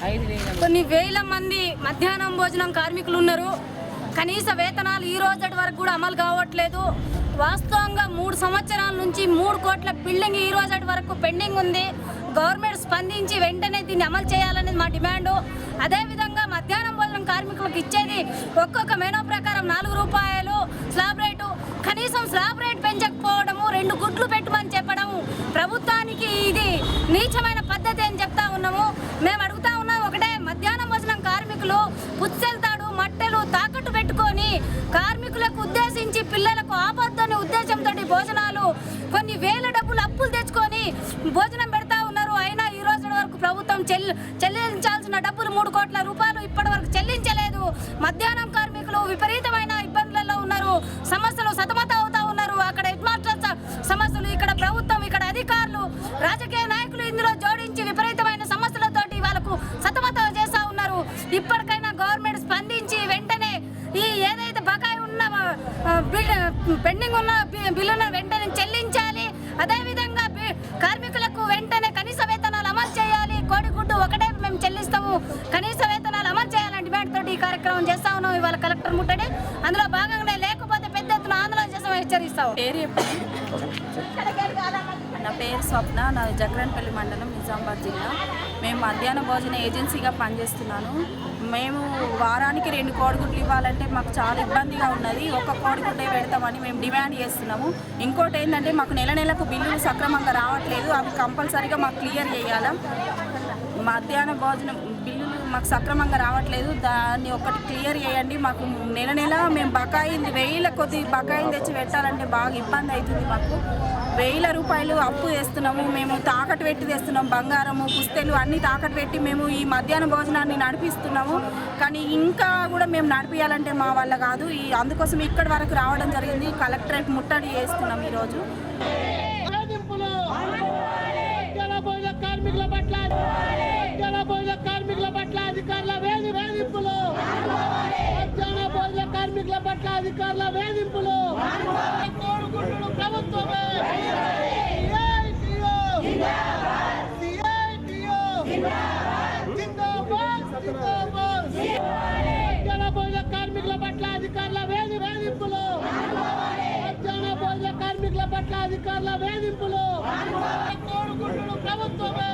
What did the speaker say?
కొన్ని వేల మంది మధ్యాహ్నం భోజనం కార్మికులు ఉన్నారు కనీస వేతనాలు ఈ రోజటి వరకు కూడా అమలు కావట్లేదు. వాస్తవంగా మూడు సంవత్సరాల నుంచి మూడు కోట్ల బిల్డింగ్ ఈ రోజటి వరకు పెండింగ్ ఉంది. గవర్నమెంట్ స్పందించి వెంటనే దీన్ని అమలు చేయాలనేది మా డిమాండు. అదేవిధంగా మధ్యాహ్నం భోజనం కార్మికులకు ఇచ్చేది ఒక్కొక్క మెనూ ప్రకారం నాలుగు రూపాయలు స్లాబ్ రేటు. కనీసం స్లాబ్ రేట్ పెంచకపోవడము రెండు గుడ్లు పెట్టమని చెప్పడము. ప్రభుత్వానికి ఇది నీచమైన పద్ధతి అని చెప్తా ఉన్నాము. మేము అడుగుతా కార్మికులకు పిల్లలకు ఆపొద్దని ఉద్దేశంతో భోజనాలు కొన్ని వేల డబ్బులు అప్పులు తెచ్చుకొని భోజనం పెడతా ఉన్నారు. అయినా ఈ రోజు వరకు ప్రభుత్వం చెల్లి చెల్లించాల్సిన డబ్బులు మూడు కోట్ల రూపాయలు ఇప్పటి వరకు చెల్లించలేదు. మధ్యాహ్నం పెండింగ్ ఉన్న బిల్లును వెంటనే చెల్లించాలి. అదేవిధంగా కార్మికులకు వెంటనే కనీస వేతనాలు అమలు చేయాలి. కోడిగుడ్డు ఒకటే మేము చెల్లిస్తాము. కనీస వేతనాలు అమలు చేయాలని డిమాండ్ తోటి ఈ కార్యక్రమం చేస్తా ఉన్నాం ఇవాళ కలెక్టర్ ముట్టడి. అందులో భాగంగానే లేకపోతే పెద్ద ఎత్తున ఆందోళన చేస్తామని హెచ్చరిస్తాం. నా పేరు స్వప్న నా జగరన్పల్లి మండలం నిజామాబాద్ జిల్లా. మేము మధ్యాహ్న భోజన ఏజెన్సీగా పనిచేస్తున్నాను. మేము వారానికి రెండు కోడిగుడ్లు ఇవ్వాలంటే మాకు చాలా ఇబ్బందిగా ఉన్నది. ఒక కోడిగుడ్డే పెడతామని మేము డిమాండ్ చేస్తున్నాము. ఇంకోటి ఏంటంటే మాకు నెల నెలకు బిల్లులు సక్రమంగా రావట్లేదు. అవి కంపల్సరీగా మాకు క్లియర్ చేయాలి? మధ్యాహ్న భోజనం బిల్లులు మాకు సక్రమంగా రావట్లేదు. దాన్ని ఒకటి క్లియర్ చేయండి. మాకు నెల నెల మేము బకాయింది వేల కొద్ది బకాయిని తెచ్చి పెట్టాలంటే బాగా ఇబ్బంది అవుతుంది మాకు. వేల రూపాయలు అప్పు చేస్తున్నాము మేము తాకట్టు పెట్టి తెస్తున్నాం. బంగారము పుస్తెలు అన్నీ తాకట్టు పెట్టి మేము ఈ మధ్యాహ్న భోజనాన్ని నడిపిస్తున్నాము. కానీ ఇంకా కూడా మేము నడిపించాలంటే మా వల్ల కాదు. ఈ అందుకోసం ఇక్కడి వరకు రావడం జరిగింది. కలెక్టరేట్ ముట్టడి చేస్తున్నాం ఈరోజు. కార్మికుల పట్ల కార్మికుల పట్ల అధికారుల వేధింపులు. కోరుకుంటున్న ప్రభుత్వమే. కార్మికుల పట్ల అధికారుల వేధి వేధింపులు. మధ్యాహ్న భోజన కార్మికుల పట్ల అధికారుల వేధింపులు. కోరుకుంటున్న ప్రభుత్వమే.